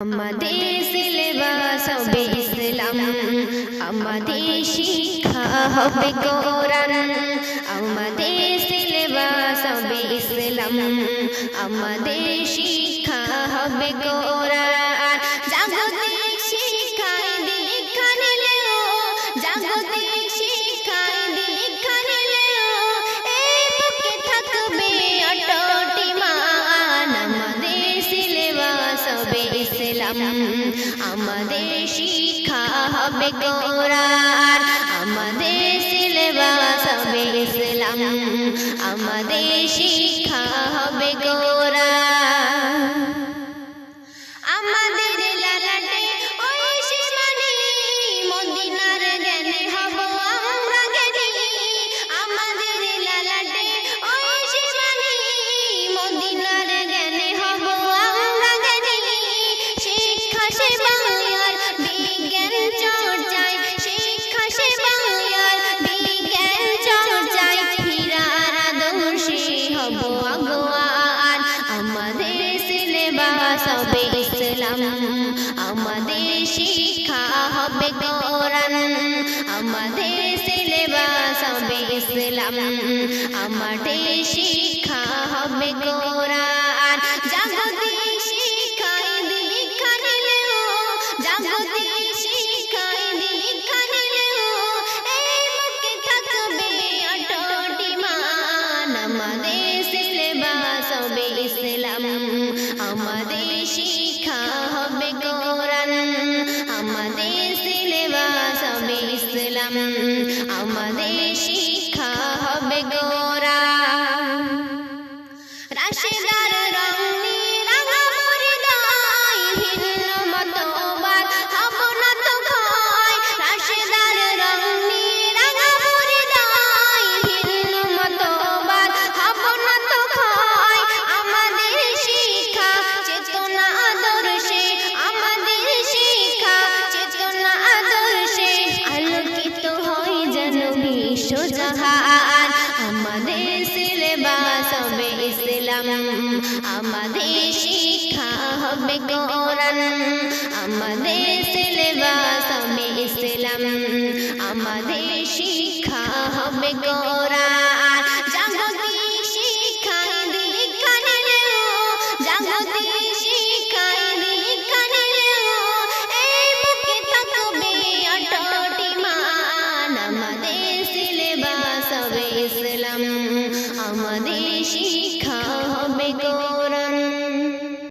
আমাদের সিলেবাস হবে ইসলাম আমাদের শিক্ষা হবে কোরআন আমাদের সিলেবাস হবে ইসলাম আমাদের শিক্ষা হবে কোরআন জাগতিক ইসলাম আমাদের শিক্ষা হবে কোরআন, আমাদের সিলেবাস হবে ইসলাম, আমাদের শিক্ষা হবে আমাদের লালাটে ওই মদিনার জ্ঞানে হব, আমরা জ্ঞানী। আমাদের লালাটে ওই মদিনার সিলেবাস সবে ইসলাম আমাদের শিক্ষা হবে কোরআন। আমাদের সিলেবাস হবে ইসলাম। আমাদের শিক্ষা হবে কোরআন। ইসলাম আমাদের শিক্ষা হবে কোরআন আমাদের সিলেবাস হবে ইসলাম আমাদের শিক্ষা বিশ্বজাহান, আমাদের সিলেবাস হবে ইসলাম। আমাদের শিক্ষা হবে কোরআন। আমাদের সিলেবাস হবে ইসলাম। আমাদের শিক্ষা হবে কোরআন। আমাদের শিক্ষা হবে গো।